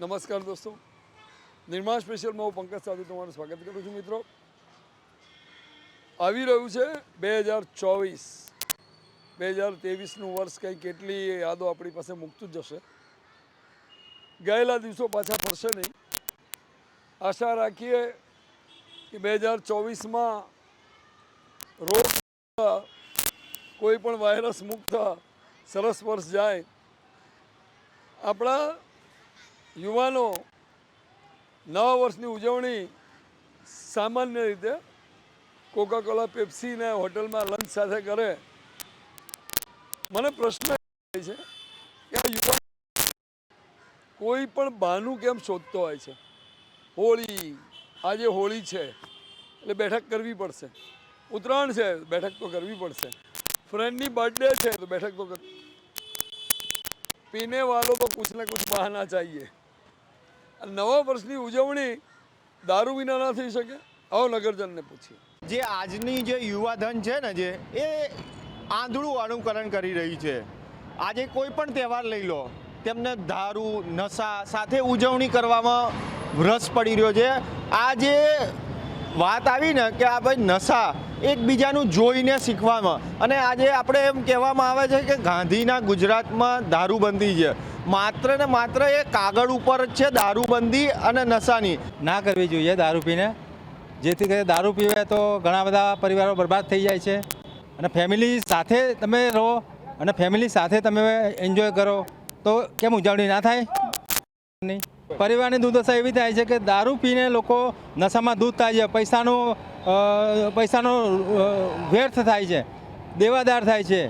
નમસ્કાર દોસ્તો. નિર્માણ સ્પેશિયલમાં હું પંકજ સાધુ તમારું સ્વાગત કરું છું મિત્રો. આવી રહ્યું છે બે હજાર ચોવીસ. બે હજાર ત્રેવીસનું વર્ષ કંઈ કેટલી યાદો આપણી પાસે મૂકતું જ જશે ગયેલા દિવસો પાછા ફરશે નહીં. આશા રાખીએ કે બે હજાર ચોવીસમાં રોગ કોઈ પણ વાયરસ મુક્ત, સરસ વર્ષ જાય. આપણા યુવાનો નવા વર્ષની ઉજવણી સામાન્ય રીતે કોકાકોલા પેપ્સીને હોટલમાં લંચ સાથે કરે. મને પ્રશ્ન છે કે યુવાન કોઈ પણ બહાનું કેમ શોધતો હોય છે? હોળી, આજે હોળી છે, એટલે બેઠક કરવી પડશે. ઉત્તરાયણ છે, બેઠક તો કરવી પડશે. ફ્રેન્ડની બર્થડે છે, તો બેઠક તો પીને વાળો તો કુછ ને કુછ બહાના ચાહીએ. નવા વર્ષની ઉજવણી દારૂ વિના ના થઈ શકે? આવો નગરજનને પૂછીએ. જે આજની જે યુવાધન છે ને જે, એ આંધળું અનુકરણ કરી રહી છે. આજે કોઈ પણ તહેવાર લઈ લો, તેમને દારૂ, નશા સાથે ઉજવણી કરવામાં રસ પડી રહ્યો છે. આ જે વાત આવી ને કે આ ભાઈ નશા એકબીજાનું જોઈને શીખવામાં, અને આજે આપણે એમ કહેવામાં આવે છે કે ગાંધીના ગુજરાતમાં દારૂબંધી છે. માત્ર ને માત્ર એ કાગળ ઉપર જ છે દારૂબંધી અને નશાની. ના કરવી જોઈએ દારૂ પીને. જેથી કરીને દારૂ પીવે તો ઘણા બધા પરિવારો બરબાદ થઈ જાય છે. અને ફેમિલી સાથે તમે રહો અને ફેમિલી સાથે તમે એન્જોય કરો. તો કેમ ઉજવણી ના થાય? નહીં. પરિવારની દુર્દશા એવી થાય છે કે દારૂ પીને લોકો નશામાં દૂધ થાય છે, પૈસાનો પૈસાનો વ્યર્થ થાય છે, દેવાદાર થાય છે.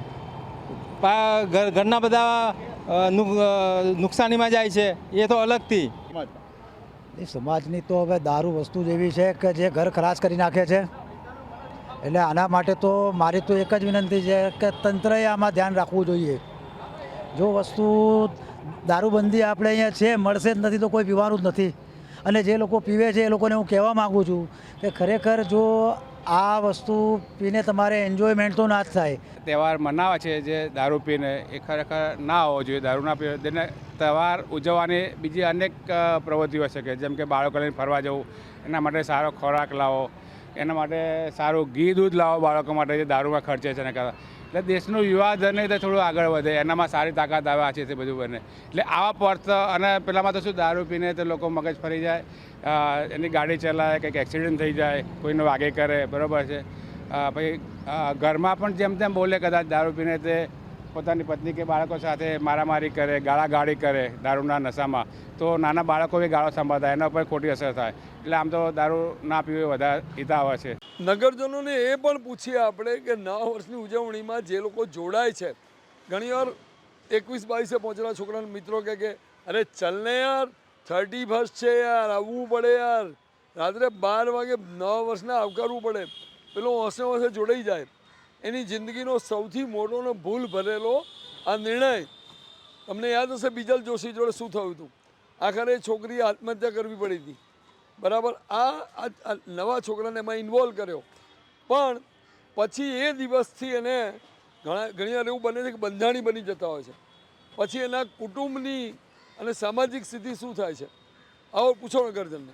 ઘર- ઘરના બધા નુકસાનીમાં જાય છે. એ તો અલગથી. એ સમાજની તો હવે દારૂ વસ્તુ જ એવી છે કે જે ઘર ખરાશ કરી નાખે છે. એટલે આના માટે તો મારી તો એક જ વિનંતી છે કે તંત્રએ આમાં ધ્યાન રાખવું જોઈએ. જો વસ્તુ દારૂબંધી આપણે અહીંયા છે મળશે જ નથી તો કોઈ પીવાનું જ નથી. અને જે લોકો પીવે છે એ લોકોને હું કહેવા માગું છું કે ખરેખર જો આ વસ્તુ પીને તમારે એન્જોયમેન્ટ તો ના જ થાય. તહેવાર મનાવે છે જે દારૂ પીને, એ ખરેખર ના હોવો જોઈએ, દારૂ ના પીવે તેને તહેવાર ઉજવવાની બીજી અનેક પ્રવૃત્તિઓ હોય શકે જેમ કે બાળકોને ફરવા જવું, એના માટે સારો ખોરાક લાવો, એના માટે સારું ઘી દૂધ લાવો બાળકો માટે જે દારૂમાં ખર્ચે છે ને કરતા એટલે દેશનું યુવાધન તો થોડું આગળ વધે, એનામાં સારી તાકાત આવે આ છે તે બધું બને. એટલે આવા પર્થ અને પેલામાં તો શું દારૂ પીને તો લોકો મગજ ફરી જાય એની ગાડી ચલાવે, કંઈક એક્સિડન્ટ થઈ જાય, કોઈને વાગે કરે, બરાબર છે. પછી ઘરમાં પણ જેમ તેમ બોલે કદાચ દારૂ પીને તે પોતાની પત્ની કે બાળકો સાથે મારામારી કરે, ગાળાગાળી કરે દારૂના નશામાં. તો નાના બાળકો બી ગાળો સંભાળતા, એના ઉપર ખોટી અસર થાય. એટલે આમ તો દારૂ ના પીવું વધારે આવે છે. નગરજનોને એ પણ પૂછીએ આપણે કે નવા વર્ષની ઉજવણીમાં જે લોકો જોડાય છે, ઘણીવાર એકવીસ બાવીસે પહોંચેલા છોકરાના મિત્રો કહે કે, અરે ચલને યાર થર્ટી ફર્સ્ટ છે યાર, આવવું પડે યાર. રાત્રે બાર વાગે નવા વર્ષને આવકારવું પડે. પેલો હોંશે હોંશે જોડાઈ જાય. એની જિંદગીનો સૌથી મોટો ને ભૂલ ભરેલો આ નિર્ણય. તમને યાદ હશે બીજલ જોશી જોડે શું થયું હતું? આખરે એ છોકરીએ આત્મહત્યા કરવી પડી હતી. બરાબર, આ નવા છોકરાને એમાં ઇન્વોલ્વ કર્યો. પણ પછી એ દિવસથી એને ઘણા ઘણીવાર એવું બને છે કે બંધાણી બની જતા હોય છે. પછી એના કુટુંબની અને સામાજિક સ્થિતિ શું થાય છે? આવો પૂછો નગરજનને.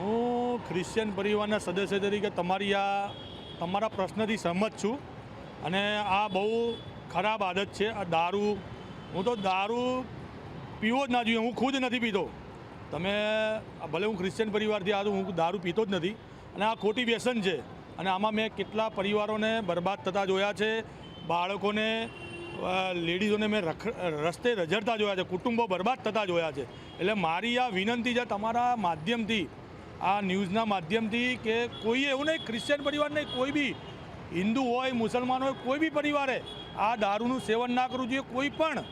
હું ખ્રિશ્ચિયન પરિવારના સદસ્ય તરીકે તમારી આ, તમારા પ્રશ્નથી સહમત છું અને આ બહુ ખરાબ આદત છે, આ દારૂ. હું તો દારૂ પીવો જ ના જોઈએ, હું ખુદ નથી પીતો. તમે ભલે હું ક્રિશ્ચિયન પરિવારથી આ હું દારૂ પીતો જ નથી. અને આ ખોટી વ્યસન છે. અને આમાં મેં કેટલા પરિવારોને બરબાદ થતા જોયા છે, બાળકોને લેડીઝોને મેં રસ્તે રઝળતા જોયા છે, કુટુંબો બરબાદ થતા જોયા છે. એટલે મારી આ વિનંતી છે તમારા માધ્યમથી, આ ન્યૂઝના માધ્યમથી કે કોઈ એવું નહીં, ક્રિશ્ચિયન પરિવાર નહીં, કોઈ બી હિન્દુ હોય, મુસલમાન હોય, કોઈ બી પરિવારે આ દારૂનું સેવન ના કરવું જોઈએ. કોઈ પણ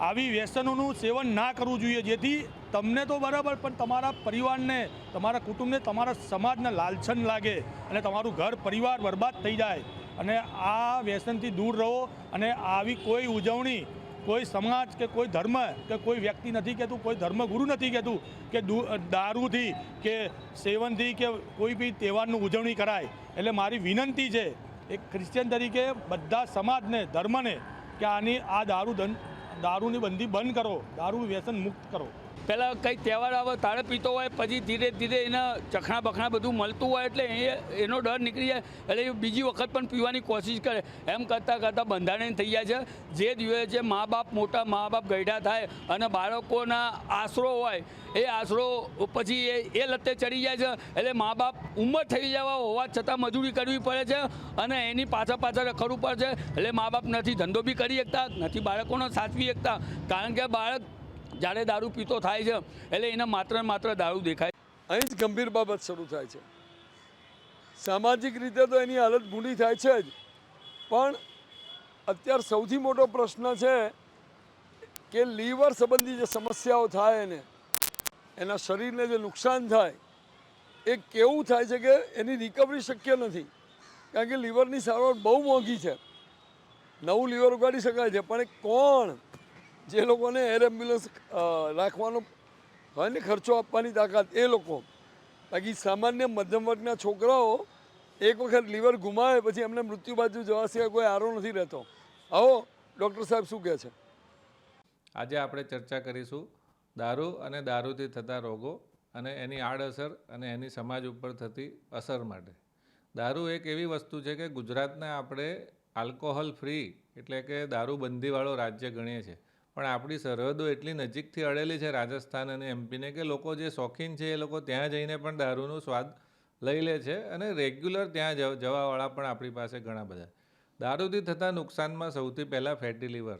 આવી વ્યસનોનું સેવન ના કરવું જોઈએ. જેથી તમને તો બરાબર, પણ તમારા પરિવારને, તમારા કુટુંબને, તમારા સમાજને લાલછન લાગે અને તમારું ઘર, પરિવાર બરબાદ થઈ જાય. અને આ વ્યસનથી દૂર રહો અને આવી કોઈ ઉજવણી, કોઈ સમાજ કે કોઈ ધર્મ કે કોઈ વ્યક્તિ નથી કહેતું, કોઈ ધર્મગુરુ નથી કહેતું કે દારૂથી કે સેવનથી કે કોઈ બી તહેવારનું ઉજવણી કરાય. એટલે મારી વિનંતી છે એક ક્રિશ્ચિયન તરીકે બધા સમાજને, ધર્મને કે આની આ દારૂ દારૂની બંધી બંધ કરો દારૂનું વ્યસન મુક્ત કરો. પહેલાં કંઈ તહેવાર આવે, તારે પીતો હોય, પછી ધીરે ધીરે એના ચખણા બખણા બધું મળતું હોય એટલે એ એનો ડર નીકળી જાય. એટલે એ બીજી વખત પણ પીવાની કોશિશ કરે. એમ કરતાં કરતાં બંધારણ થઈ જાય છે. જે દિવસે મા બાપ મોટા મા બાપ ગઈઢા થાય અને બાળકોના આશરો હોય, એ આશરો પછી એ એ લતે ચડી જાય છે. એટલે મા બાપ ઉંમર થઈ જવા હોવા છતાં મજૂરી કરવી પડે છે અને એની પાછળ પાછળ રખડવું પડે છે. એટલે મા બાપ નથી ધંધો બી કરી શકતા, નથી બાળકોને સાચવી શકતા. કારણ કે બાળક જ્યારે દારૂ પીતો થાય છે, એટલે એને માત્ર માત્ર દારૂ દેખાય. અહીં જ ગંભીર બાબત શરૂ થાય છે. સામાજિક રીતે તો એની હાલત ભૂંડી થાય છે જ. પણ અત્યારે સૌથી મોટો પ્રશ્ન છે કે લીવર સંબંધી જે સમસ્યાઓ થાય એને એના શરીરને જે નુકસાન થાય, એ કેવું થાય છે કે એની રિકવરી શક્ય નથી. કારણ કે લીવરની સારવાર બહુ મોંઘી છે. નવું લીવર ઉગાડી શકાય છે, પણ કોણ? જે લોકોને એર એમ્બ્યુલન્સ રાખવાનો હોય ને ખર્ચો આપવાની તાકાત એ લોકો. બાકી સામાન્ય મધ્યમ વર્ગના છોકરાઓ એક વખત લીવર ગુમાવે પછી એમને મૃત્યુ બાજુ જવા સિવાય કોઈ આરો નથી રહેતો. આવો, ડૉક્ટર સાહેબ શું કહે છે? આજે આપણે ચર્ચા કરીશું દારૂ અને દારૂથી થતા રોગો અને એની આડઅસર અને એની સમાજ ઉપર થતી અસર માટે. દારૂ એક એવી વસ્તુ છે કે ગુજરાતને આપણે આલ્કોહોલ ફ્રી એટલે કે દારૂબંધીવાળો રાજ્ય ગણીએ છીએ. પણ આપણી સરહદો એટલી નજીકથી અડેલી છે રાજસ્થાન અને એમપીને કે લોકો જે શોખીન છે એ લોકો ત્યાં જઈને પણ દારૂનો સ્વાદ લઈ લે છે અને રેગ્યુલર ત્યાં જવ- જવાવાળા પણ આપણી પાસે ઘણા બધા. દારૂથી થતા નુકસાનમાં સૌથી પહેલાં ફેટી લીવર.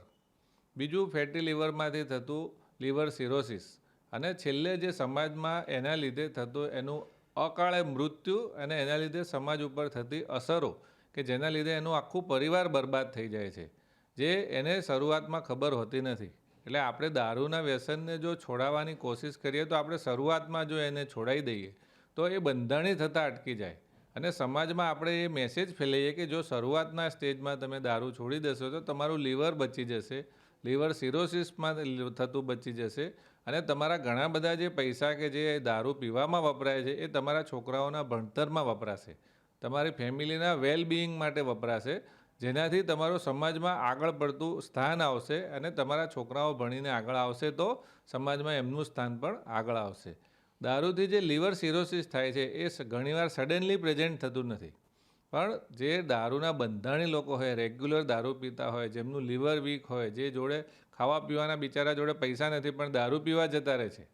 બીજું, ફેટી લીવરમાંથી થતું લીવર સિરોસિસ. અને છેલ્લે જે સમાજમાં એના લીધે થતું એનું અકાળે મૃત્યુ અને એના લીધે સમાજ ઉપર થતી અસરો કે જેના લીધે એનું આખું પરિવાર બરબાદ થઈ જાય છે. જે એને શરૂઆતમાં ખબર હોતી નથી. એટલે આપણે દારૂના વ્યસનને જો છોડાવવાની કોશિશ કરીએ તો આપણે શરૂઆતમાં જો એને છોડાવી દઈએ, તો એ બંધાણી થતાં અટકી જાય. અને સમાજમાં આપણે એ મેસેજ ફેલાઈએ કે જો શરૂઆતના સ્ટેજમાં તમે દારૂ છોડી દેશો તો તમારું લીવર બચી જશે લીવર સિરોસિસમાં થતું બચી જશે અને તમારા ઘણા બધા જે પૈસા કે જે દારૂ પીવામાં વપરાય છે એ તમારા છોકરાઓના ભણતરમાં વપરાશે. તમારી ફેમિલીના વેલ બિઈંગ માટે વપરાશે. જેનાથી તમારો સમાજમાં આગળ પડતું સ્થાન આવશે અને તમારા છોકરાઓ ભણીને આગળ આવશે તો સમાજમાં એમનું સ્થાન પણ આગળ આવશે. દારૂથી જે લીવર સિરોસિસ થાય છે, એ ઘણીવાર સડનલી પ્રેઝન્ટ થતું નથી. પણ જે દારૂના બંધાણી લોકો હોય રેગ્યુલર દારૂ પીતા હોય, જેમનું લીવર વીક હોય, જે જોડે ખાવા પીવાના બિચારા જોડે પૈસા નથી, પણ દારૂ પીવા જતા રહે છે.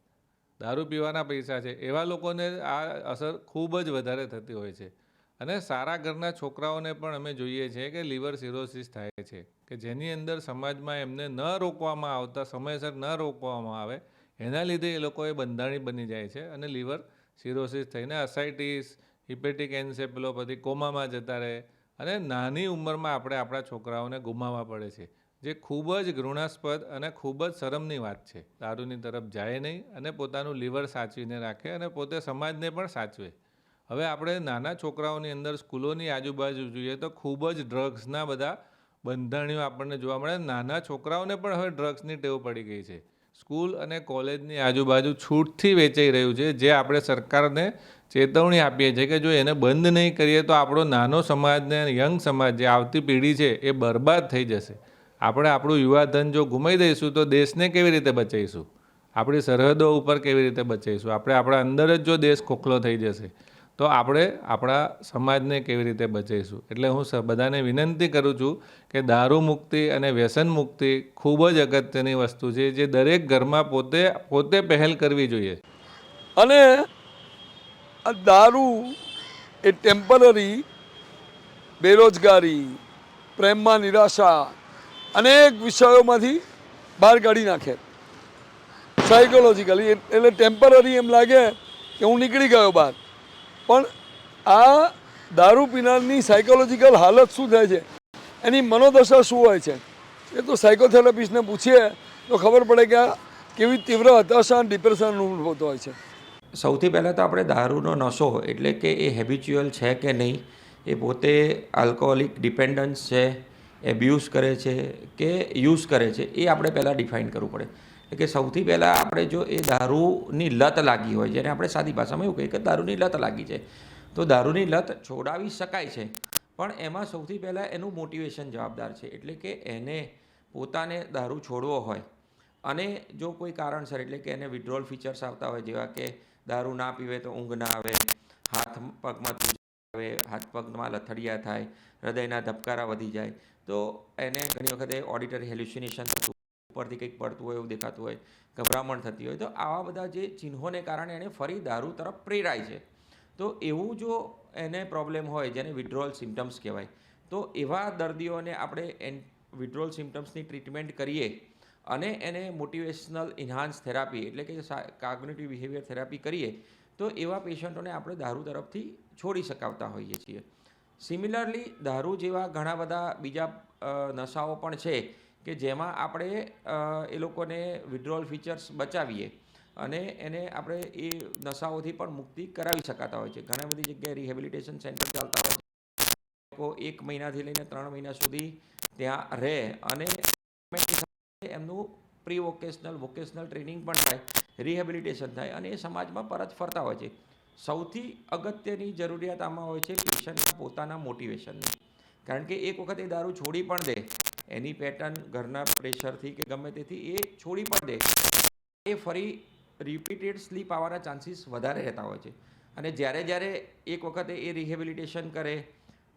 દારૂ પીવાના પૈસા છે, એવા લોકોને આ અસર ખૂબ જ વધારે થતી હોય છે. અને સારા ઘરના છોકરાઓને પણ અમે જોઈએ છીએ કે લીવર સિરોસિસ થાય છે, કે જેની અંદર સમાજમાં એમને ન રોકવામાં આવતા, સમયસર ન રોકવામાં આવે, એના લીધે એ લોકોએ બંધાણી બની જાય છે અને લીવર સિરોસિસ થઈને અસાઇટીસ હિપેટિક એન્સેફ્લોપેથી કોમામાં જતા રહે અને નાની ઉંમરમાં આપણે આપણા છોકરાઓને ગુમાવવા પડે છે, જે ખૂબ જ ઘૃણાસ્પદ અને ખૂબ જ શરમની વાત છે. દારૂની તરફ જાય નહીં અને પોતાનું લીવર સાચવીને રાખે અને પોતે સમાજને પણ સાચવે. હવે આપણે નાના છોકરાઓની અંદર સ્કૂલોની આજુબાજુ જોઈએ તો ખૂબ જ ડ્રગ્સના બધા બંધાણીઓ આપણને જોવા મળે. નાના છોકરાઓને પણ હવે ડ્રગ્સની ટેવ પડી ગઈ છે. સ્કૂલ અને કોલેજની આજુબાજુ છૂટથી વેચાઈ રહ્યું છે, જે આપણે સરકારને ચેતવણી આપીએ છીએ કે જો એને બંધ નહીં કરીએ તો આપણો નાનો સમાજને યંગ સમાજ જે આવતી પેઢી છે એ બરબાદ થઈ જશે. આપણે આપણું યુવાધન જો ગુમાવી દઈશું તો દેશને કેવી રીતે બચાવીશું? આપણી સરહદો ઉપર કેવી રીતે બચાવીશું? આપણે આપણા અંદર જ જો દેશ ખોખલો થઈ જશે. તો આપણે આપણા સમાજને કેવી રીતે બચાવીશું? એટલે હું બધાને વિનંતી કરું છું કે દારૂ મુક્તિ અને વ્યસન મુક્તિ ખૂબ જ અગત્યની વસ્તુ છે, જે દરેક ઘરમાં પોતે પોતે પહેલ કરવી જોઈએ. અને આ દારૂ એ ટેમ્પરરી બેરોજગારી, પ્રેમમાં નિરાશા અનેક વિષયોમાંથી બહાર કાઢી નાખે. સાયકોલોજીકલી એટલે ટેમ્પરરી એમ લાગે કે હું નીકળી ગયો બહાર. પણ આ દારૂ પીનારની સાયકોલોજીકલ હાલત શું થાય છે? એની મનોદશા શું હોય છે? એ તો સાયકોથેરાપિસ્ટને પૂછીએ, તો ખબર પડે કે આ કેવી તીવ્ર હતાશા અને ડિપ્રેશન અનુભવતો હોય છે. સૌથી પહેલાં તો આપણે દારૂનો નશો, એટલે કે એ હેબિચ્યુઅલ છે કે નહીં, એ પોતે આલ્કોહોલિક ડિપેન્ડન્સ છે એબ્યુઝ કરે છે, કે યુઝ કરે છે, એ આપણે પહેલાં ડિફાઇન કરવું પડે. કે સૌથી પહેલાં આપણે જો એ દારૂની લત લાગી હોય, જેને આપણે સાદી ભાષામાં એવું કહીએ કે દારૂની લત લાગી છે, તો દારૂની લત છોડાવી શકાય છે. પણ એમાં સૌથી પહેલાં એનું મોટિવેશન જવાબદાર છે, એટલે કે એને પોતાને દારૂ છોડવો હોય. અને જો કોઈ કારણસર, એટલે કે એને વિડ્રોલ ફીચર્સ આવતા હોય, જેવા કે દારૂ ના પીવે તો ઊંઘ ના આવે, હાથ પગમાં આવે, હાથ પગમાં લથડિયા થાય, હૃદયના ધબકારા વધી જાય, તો એને ઘણી વખતે ઓડિટરી હેલ્યુસિનેશન થતું ઉપરથી કંઈક પડતું હોય એવું દેખાતું હોય, ગભરામણ થતી હોય, તો આવા બધા જે ચિહ્નોને કારણે એને ફરી દારૂ તરફ પ્રેરાય છે. તો એવું જો એને પ્રોબ્લેમ હોય, જેને વિડ્રોલ સિમ્ટમ્સ કહેવાય, તો એવા દર્દીઓને આપણે એન વિડ્રોલ સિમ્ટમ્સની ટ્રીટમેન્ટ કરીએ અને એને મોટિવેશનલ ઇન્હાન્સ થેરાપી એટલે કે કાગ્નેટિવ બિહેવિયર થેરાપી કરીએ, તો એવા પેશન્ટોને આપણે દારૂ તરફથી છોડી શકાવતા હોઈએ છીએ. સિમિલરલી દારૂ જેવા ઘણા બધા બીજા નશાઓ પણ છે કે જેમાં આપણે એ લોકોને વિડ્રોલ ફીચર્સ બચાવીએ અને એને આપણે એ નશાઓથી પણ મુક્તિ કરાવી શકાતા હોય છે. ઘણા બધી જગ્યાએ રિહેબિલિટેશન સેન્ટર ચાલતા હોય છે. લોકો એક મહિનાથી લઈને ત્રણ મહિના સુધી ત્યાં રહે અને એમનું પ્રી વોકેશનલ વોકેશનલ ટ્રેનિંગ પણ થાય રિહેબિલિટેશન થાય અને એ સમાજમાં પરત ફરતા હોય છે. સૌથી અગત્યની જરૂરિયાત આમાં હોય છે પેશન્ટના પોતાના મોટિવેશનની કારણ કે એક વખત એ દારૂ છોડી પણ દે એની પેટર્ન ઘરના પ્રેશરથી કે ગમે તેથી એ છોડી પણ દે. એ ફરી રિપીટેડ સ્લીપ આવવાના ચાન્સીસ વધારે રહેતા હોય છે. અને જ્યારે જ્યારે એક વખતે એ રિહેબિલિટેશન કરે,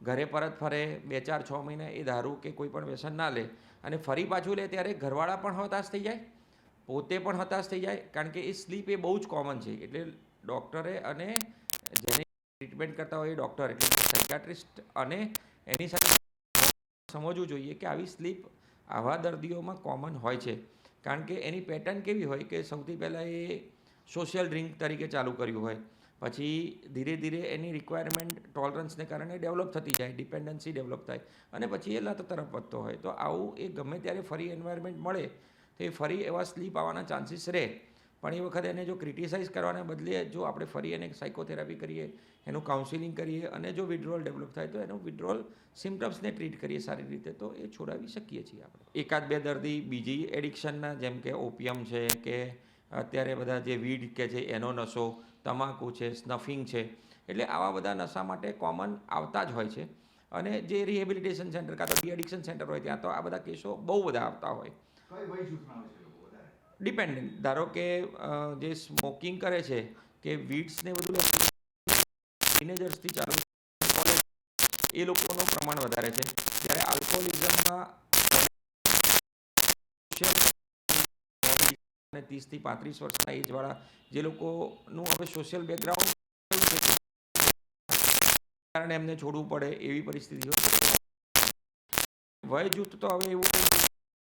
ઘરે પરત ફરે, બે ચાર છ મહિને એ દારૂ કે કોઈ પણ વ્યસન ના લે અને ફરી પાછું લે ત્યારે ઘરવાળા પણ હતાશ થઈ જાય, પોતે પણ હતાશ થઈ જાય કારણ કે એ સ્લીપ એ બહુ જ કોમન છે. એટલે ડૉક્ટરે અને જેને ટ્રીટમેન્ટ કરતા હોય એ ડૉક્ટર એટલે સાયકાટ્રિસ્ટ અને એની સાથે સમજવું જોઈએ કે આવી સ્લીપ આવા દર્દીઓમાં કોમન હોય છે. કારણ કે એની પેટર્ન કેવી હોય કે સૌથી પહેલાં એ સોશિયલ ડ્રિંક તરીકે ચાલુ કર્યું હોય. પછી ધીરે ધીરે એની રિક્વાયરમેન્ટ ટોલરન્સને કારણે ડેવલપ થતી જાય ડિપેન્ડન્સી ડેવલપ થાય. અને પછી એ લત તરફ વધતો હોય. તો આવું એ ગમે ત્યારે ફરી એન્વાયરમેન્ટ મળે, તો એ ફરી એવા સ્લીપ આવવાના ચાન્સીસ રહે. પણ એ વખતે એને જો ક્રિટિસાઇઝ કરવાને બદલે જો આપણે ફરી એને સાયકોથેરાપી કરીએ, એનું કાઉન્સિલિંગ કરીએ અને જો વિડ્રોલ ડેવલપ થાય તો એનું વિડ્રોલ સિમ્ટમ્સને ટ્રીટ કરીએ સારી રીતે, તો એ છોડાવી શકીએ છીએ આપણે. એકાદ બે દર્દી બીજી એડિક્શનના જેમ કે ઓપિયમ છે કે અત્યારે બધા જે વીડ કે છે એનો નશો, તમાકુ છે સ્નફિંગ છે, એટલે આવા બધા નશા માટે કોમન આવતા જ હોય છે. અને જે રિહેબિલિટેશન સેન્ટર કાં તો ડી એડિક્શન સેન્ટર હોય ત્યાં તો આ બધા કેસો બહુ બધા આવતા હોય. ડિપેન્ડન્ટ ધારો કે જે સ્મોકિંગ કરે છે, કે વીડ્સ ને બધું ટીનેજર્સથી ચાલુ એ લોકોનું પ્રમાણ વધારે છે. જ્યારે આલ્કોહોલિઝમમાં અને ત્રીસથી પાંત્રીસ વર્ષના એજવાળા જે લોકોનું હવે સોશિયલ બેકગ્રાઉન્ડ કારણે એમને છોડવું પડે એવી પરિસ્થિતિ વય જૂથ તો હવે એવું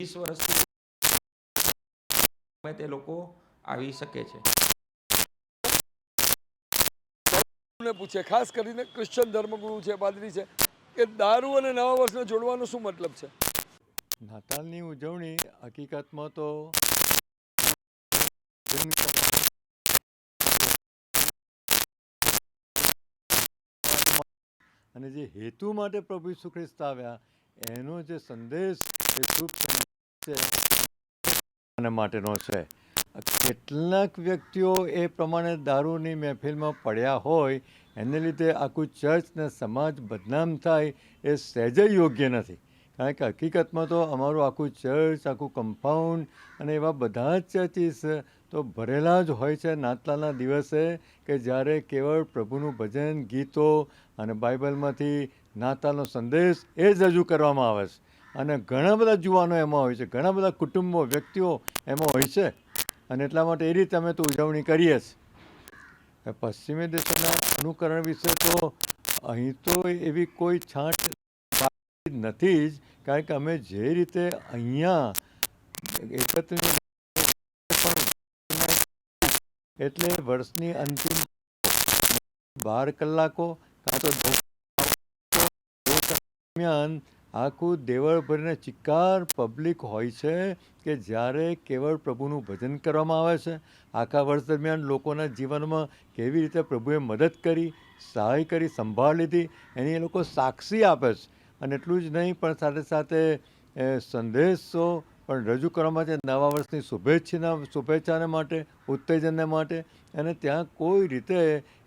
વીસ વર્ષથી ગમે તે લોકો આવી શકે છે. પૂછે ખાસ કરીને ક્રિશ્ચન ધર્મગુરુ છે પાદરી છે કે દારૂ અને નવા વર્ષને જોડવાનો શું મતલબ છે? નાતાલની ઉજવણી હકીકતમાં તો અને જે હેતુ માટે પ્રભુ ઈસુ ખ્રિસ્ત આવ્યા એનો જે સંદેશ એ શુભ છે. એના માટેનો છે. કેટલાક વ્યક્તિઓ એ પ્રમાણે દારૂની મહેફિલમાં પડ્યા હોય, એને લીધે આખું ચર્ચ ને સમાજ બદનામ થાય એ સહેજ યોગ્ય નથી. કારણ કે હકીકતમાં તો અમારું આખું ચર્ચ, આખું કમ્પાઉન્ડ અને એવા બધા જ ચર્ચીસ તો ભરેલા જ હોય છે. નાતલાના દિવસે કે જ્યારે કેવળ પ્રભુનું ભજન, ગીતો અને બાઇબલમાંથી નાતાલનો સંદેશ એ જ રજૂ કરવામાં આવે છે. અને ઘણા બધા જુવાનો એમાં હોય છે, ઘણા બધા કુટુંબો, વ્યક્તિઓ એમાં હોય છે. અને એટલા માટે એ રીતે અમે તો ઉજવણી કરીએ છીએ પશ્ચિમી દેશોના અનુકરણ વિશે તો અહીં તો એવી કોઈ છાંટ નથી જ, કારણ કે અમે જે રીતે અહીંયા એકત્રીસ એટલે વર્ષની અંતિમ બાર કલાકો, કાં તો દરમિયાન આખું દેવળ ભરીને ચિક્કાર પબ્લિક હોય છે કે જ્યારે કેવળ પ્રભુનું ભજન કરવામાં આવે છે. આખા વર્ષ દરમિયાન લોકોના જીવનમાં કેવી રીતે પ્રભુએ મદદ કરી, સહાય કરી, સંભાળ લીધી, એની એ લોકો સાક્ષી આપે છે. અને એટલું જ નહીં, પણ સાથે સાથે સંદેશો પણ રજૂ કરવા માટે નવા વર્ષની શુભેચ્છાના, શુભેચ્છાને માટે, ઉત્તેજનને માટે અને ત્યાં કોઈ રીતે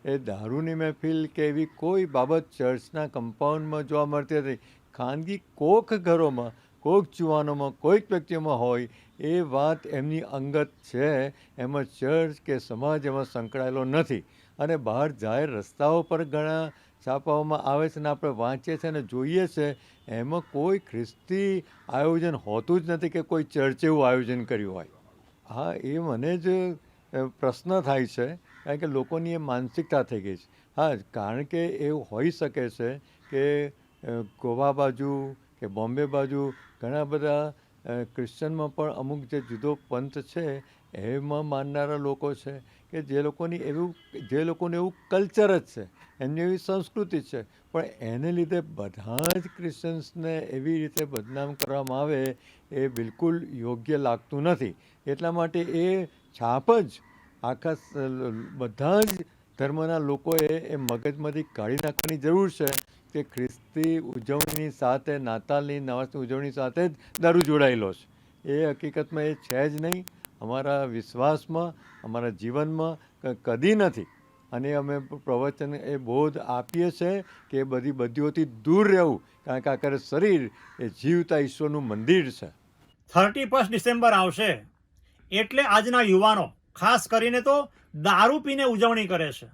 એ દારૂની મહેફિલ કે એવી કોઈ બાબત ચર્ચના કમ્પાઉન્ડમાં જોવા મળતી હતી ખાનગી કોક ઘરોમાં, કોક જુવાનોમાં, કોઈક વ્યક્તિઓમાં હોય, એ વાત એમની અંગત છે. એમાં ચર્ચ કે સમાજ એમાં સંકળાયેલો નથી. અને બહાર જાહેર રસ્તાઓ પર ઘણા છાપાઓમાં આવે છે ને આપણે વાંચીએ છીએ અને જોઈએ છે, એમાં કોઈ ખ્રિસ્તી આયોજન હોતું જ નથી કે કોઈ ચર્ચ એવું આયોજન કર્યું હોય. હા, એ મને જ પ્રશ્ન થાય છે, કારણ કે લોકોની એ માનસિકતા થઈ ગઈ છે. હા, કારણ કે એવું હોઈ શકે છે કે ગોવા બાજુ કે બોમ્બે બાજુ ઘણા બધા ક્રિશ્ચનમાં પણ અમુક જે જુદો પંથ છે, એમાં માનનારા લોકો છે કે જે લોકોની એવું, જે લોકોને એવું કલ્ચર જ છે, એમની એવી સંસ્કૃતિ છે. પણ એને લીધે બધા જ ક્રિશ્ચન્સને એવી રીતે બદનામ કરવામાં આવે એ બિલકુલ યોગ્ય લાગતું નથી. એટલા માટે એ છાપ જ આખા બધા જ ધર્મના લોકોએ એ મગજમાંથી કાઢી નાખવાની જરૂર છે કે ખ્રિસ્તી ઉજવણીની સાથે, નાતાલની નવાસની ઉજવણી સાથે જ દારૂ જોડાયેલો છે. એ હકીકતમાં એ છે જ નહીં. અમારા વિશ્વાસમાં, અમારા જીવનમાં કદી નથી. અને અમે પ્રવચન એ બોધ આપીએ છીએ કે બધી બધીઓથી દૂર રહેવું. કારણ કે આખરે શરીર એ જીવતા ઈશ્વરનું મંદિર છે. થર્ટી ફર્સ્ટ ડિસેમ્બર આવશે. એટલે આજના યુવાનો, ખાસ કરીને તો દારૂ પીને ઉજવણી કરે છે.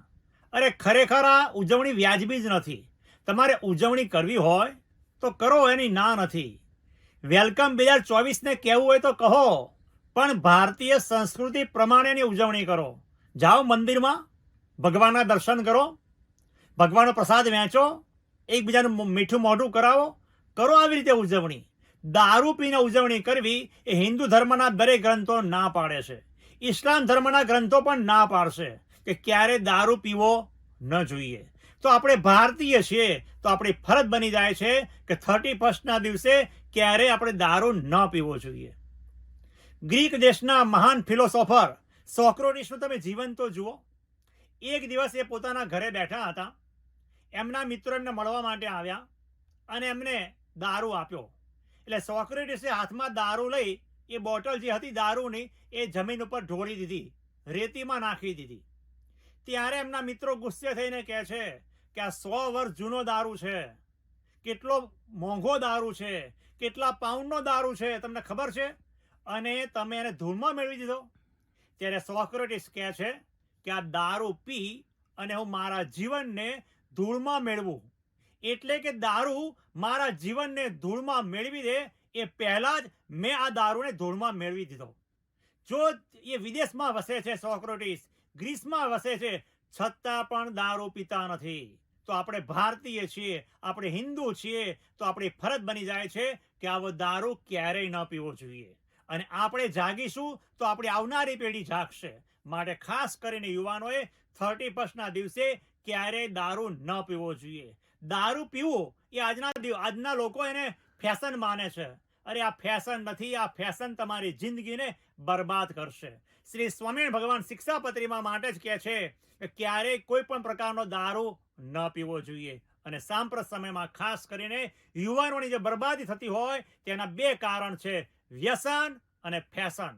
અરે ખરેખર આ ઉજવણી વ્યાજબી જ નથી. તમારે ઉજવણી કરવી હોય તો કરો, એની ના નથી. વેલકમ બે હજાર ચોવીસને કહેવું હોય તો કહો, પણ ભારતીય સંસ્કૃતિ પ્રમાણેની ઉજવણી કરો. જાઓ મંદિરમાં, ભગવાનના દર્શન કરો, ભગવાનનો પ્રસાદ વહેંચો એકબીજાનું મીઠું મોઢું કરાવો, કરો આવી રીતે ઉજવણી. દારૂ પીને ઉજવણી કરવી એ હિન્દુ ધર્મના દરેક ગ્રંથો ના પાડે છે. ઇસ્લામ ધર્મના ગ્રંથો પણ ના પાડશે કે ક્યારે દારૂ પીવો ન જોઈએ. તો આપણે ભારતીય છીએ, તો આપણી ફરજ બની જાય છે કે થર્ટી ફર્સ્ટના દિવસે ક્યારે આપણે દારૂ ન પીવો જોઈએ. ગ્રીક દેશના મહાન ફિલોસોફર સોક્રોટિસનું તમે જીવન તો જુઓ. એક દિવસ એ પોતાના ઘરે બેઠા હતા. એમના મિત્રો એમને મળવા માટે આવ્યા અને એમને દારૂ આપ્યો. એટલે સોક્રેટિસે હાથમાં દારૂ લઈ એ બોટલ જે હતી દારૂની, એ જમીન ઉપર ઢોળી દીધી, રેતીમાં નાખી દીધી. ત્યારે એમના મિત્રો ગુસ્સે થઈને કહે છે કે આ સો વર્ષ જૂનો દારૂ છે, કેટલો મોંઘો દારૂ છે, કેટલા પાઉન્ડનો દારૂ છે, તમને ખબર છે? અને તમે એને ધૂળમાં મેળવી દીધો? ત્યારે સોક્રેટિસ કહે છે કે આ દારૂ પી અને હું મારા જીવનને ધૂળમાં મેળવું. એટલે કે દારૂ મારા જીવનને ધૂળમાં મેળવી દે એ પહેલા જ મેં આ દારૂને ધૂળમાં મેળવી દીધો. જો એ વિદેશમાં વસે છે, સોક્રોટીસ, ગ્રીસમાં વસે છે, છતાં પણ દારૂ પીતા નથી. તો આપણે ભારતીય છીએ, આપણે હિન્દુ છીએ, તો આપણી ફરજ બની જાય છે કે આવો દારૂ ક્યારેય ન પીવો જોઈએ. અને આપણે જાગીશું તો આપણી આવનારી પેઢી જાગશે. માટે ખાસ કરીને યુવાનોએ થર્ટી ફર્સ્ટના દિવસે ક્યારેય દારૂ ન પીવો જોઈએ. દારૂ પીવું એ આજના આજના લોકો એને ફેશન માને છે. અરે આ ફેશન નથી, આ ફેશન તમારી જિંદગીને બરબાદ કરશે. શ્રી સ્વામિનારાયણ ભગવાન શિક્ષાપત્રીમાં માટે જ કહે છે કે ક્યારેય કોઈ પણ પ્રકારનો દારૂ ન પીવો જોઈએ. અને સાંપ્રત સમયમાં ખાસ કરીને યુવાનોની જે બરબાદી થતી હોય, તેના બે કારણ છે, વ્યસન અને ફેશન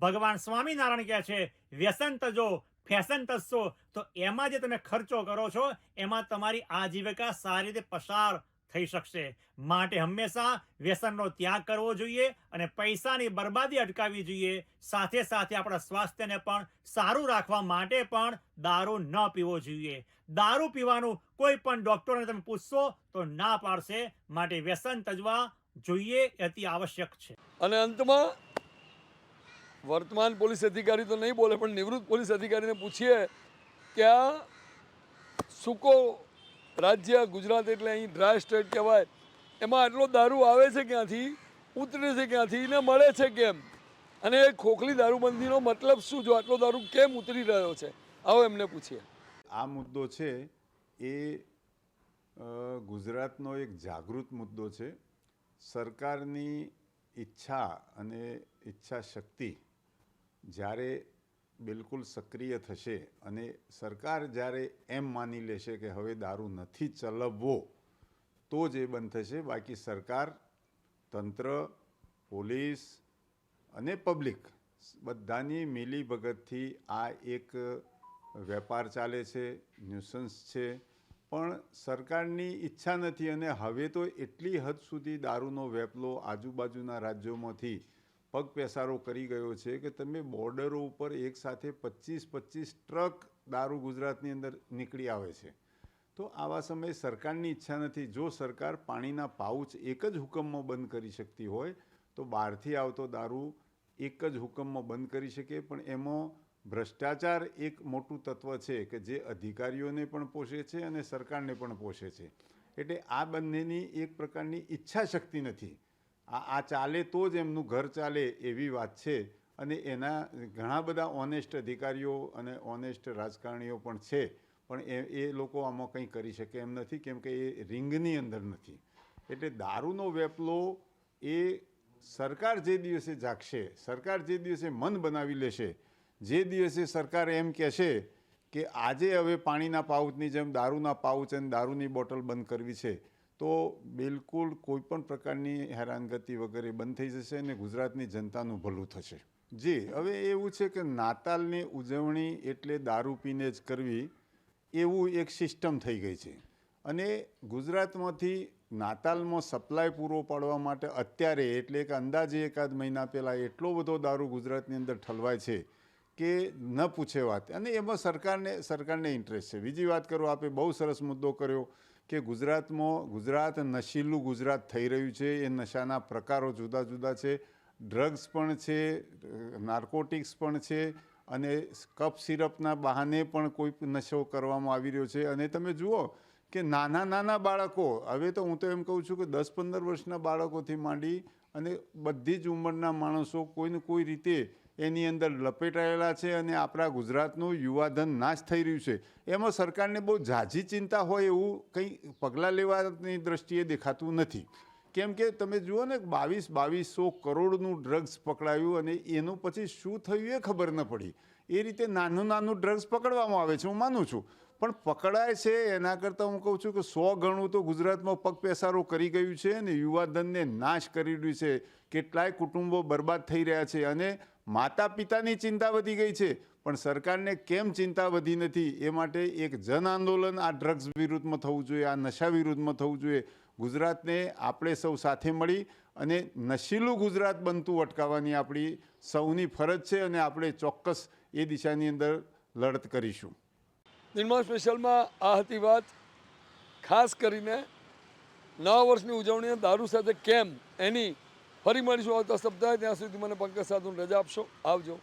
ભગવાન સ્વામિનારાયણ કહે છે, વ્યસન તજો ફેશન તજશો તો એમાં જે તમે ખર્ચો કરો છો, એમાં તમારી આજીવિકા સારી રીતે પસાર થઈ શકશે. માટે હંમેશા વ્યસનનો ત્યાગ કરવો જોઈએ અને પૈસાની બરબાદી અટકાવવી જોઈએ. સાથે સાથે આપણા સ્વાસ્થ્યને પણ સારું રાખવા માટે પણ દારૂ ન પીવો જોઈએ. દારૂ પીવાનું કોઈ પણ ડૉક્ટરને તમે પૂછશો તો ના પાડશે. માટે વ્યસન તજવા જોઈએ અતિ આવશ્યક છે. અને અંતમાં વર્તમાન પોલીસ અધિકારી તો નહીં બોલે, પણ નિવૃત્ત પોલીસ અધિકારીને પૂછીએ કે આ સૂકો રાજ્ય, ગુજરાત એટલે અહીં ડ્રાય સ્ટેટ કહેવાય. એમાં આટલો દારૂ આવે છે ક્યાંથી? ઉતરે છે ક્યાંથી? ને મળે છે કેમ? અને એ ખોખલી દારૂબંધીનો મતલબ શું જો આટલો દારૂ કેમ ઉતરી રહ્યો છે? આવો એમને પૂછીએ. આ મુદ્દો છે, એ ગુજરાતનો એક જાગૃત મુદ્દો છે. સરકારની ઈચ્છા અને ઈચ્છા શક્તિ જ્યારે બિલકુલ સક્રિય થશે અને સરકાર જ્યારે એમ માની લેશે કે હવે દારૂ નથી ચલાવવો, તો જ એ બંધ થશે. બાકી સરકાર, તંત્ર, પોલીસ અને પબ્લિક બધાની મિલીભગતથી આ એક વેપાર ચાલે છે, ન્યુસન્સ છે. પણ સરકારની ઈચ્છા નથી અને હવે તો એટલી હદ સુધી દારૂનો વેપલો આજુબાજુના રાજ્યોમાંથી પગ પેસારો કરી ગયો છે કે તમે બોર્ડરો ઉપર એક સાથે પચીસ પચીસ ટ્રક દારૂ ગુજરાતની અંદર નીકળી આવે છે. તો આવા સમયે સરકારની ઈચ્છા નથી. જો સરકાર પાણીના પાઉચ એક જ હુકમમાં બંધ કરી શકતી હોય, તો બહારથી આવતો દારૂ એક જ હુકમમાં બંધ કરી શકે. પણ એમાં ભ્રષ્ટાચાર એક મોટું તત્વ છે કે જે અધિકારીઓને પણ પોષે છે અને સરકારને પણ પોષે છે. એટલે આ બંનેની એક પ્રકારની ઈચ્છા શક્તિ નથી. આ આ ચાલે તો જ એમનું ઘર ચાલે એવી વાત છે. અને એના ઘણા બધા ઓનેસ્ટ અધિકારીઓ અને ઓનેસ્ટ રાજકારણીઓ પણ છે. પણ એ એ લોકો આમાં કંઈ કરી શકે એમ નથી, કેમ કે એ રિંગની અંદર નથી. એટલે દારૂનો વેપલો એ સરકાર જે દિવસે જાગશે, સરકાર જે દિવસે મન બનાવી લેશે, જે દિવસે સરકાર એમ કહેશે કે આજે હવે પાણીના પાઉચની જેમ દારૂના પાઉચ અને દારૂની બોટલ બંધ કરવી છે તો બિલકુલ કોઈ પણ પ્રકારની હેરાનગતિ વગેરે બંધ થઈ જશે અને ગુજરાતની જનતાનું ભલું થશે. જી, હવે એવું છે કે નાતાલની ઉજવણી એટલે દારૂ પીને જ કરવી, એવું એક સિસ્ટમ થઈ ગઈ છે. અને ગુજરાતમાંથી નાતાલમાં સપ્લાય પૂરો પાડવા માટે અત્યારે એટલે કે અંદાજે એકાદ મહિના પહેલાં એટલો બધો દારૂ ગુજરાતની અંદર ઠલવાય છે કે ન પૂછે વાત. અને એમાં સરકારને સરકારને ઇન્ટરેસ્ટ છે. બીજી વાત કરો, આપે બહુ સરસ મુદ્દો કર્યો. કે ગુજરાતમાં ગુજરાત નશીલું ગુજરાત થઈ રહ્યું છે, એ નશાના પ્રકારો જુદા જુદા છે. ડ્રગ્સ પણ છે, નાર્કોટિક્સ પણ છે અને કપ સિરપના બહાને પણ કોઈ નશો કરવામાં આવી રહ્યો છે. અને તમે જુઓ કે નાના નાના બાળકો, હવે તો હું તો એમ કહું છું કે દસ પંદર વર્ષના બાળકોથી માંડી અને બધી જ ઉંમરના માણસો કોઈને કોઈ રીતે એની અંદર લપેટાયેલા છે અને આપણા ગુજરાતનું યુવાધન નાશ થઈ રહ્યું છે. એમાં સરકારને બહુ ઝાઝી ચિંતા હોય એવું કંઈ પગલાં લેવાની દ્રષ્ટિએ દેખાતું નથી. કેમ કે તમે જુઓ ને, બાવીસ બાવીસો કરોડનું ડ્રગ્સ પકડાયું અને એનું પછી શું થયું એ ખબર ન પડી. એ રીતે નાનું નાનું ડ્રગ્સ પકડવામાં આવે છે, હું માનું છું. પણ પકડાય છે એના કરતાં હું કહું છું કે સો ગણું તો ગુજરાતમાં પગપેસારો કરી ગયું છે અને યુવાધનને નાશ કરી રહ્યું છે. કેટલાય કુટુંબો બરબાદ થઈ રહ્યા છે અને માતા પિતાની ચિંતા વધી ગઈ છે. પણ સરકારને કેમ ચિંતા વધી નથી? એ માટે એક જન આંદોલન આ ડ્રગ્સ વિરુદ્ધમાં થવું જોઈએ, આ નશા વિરુદ્ધમાં થવું જોઈએ. ગુજરાતને આપણે સૌ સાથે મળી અને નશીલું ગુજરાત બનતું અટકાવવાની આપણી સૌની ફરજ છે અને આપણે ચોક્કસ એ દિશાની અંદર લડત કરીશું. નિર્માણ સ્પેશિયલમાં આ હતી વાત. ખાસ કરીને નવા વર્ષની ઉજવણી દારૂ સાથે કેમ એની ફરી મળીશું આવતા સપ્તાહે. ત્યાં સુધી મને પંકજ સાધુને રજા આપશો. આવજો.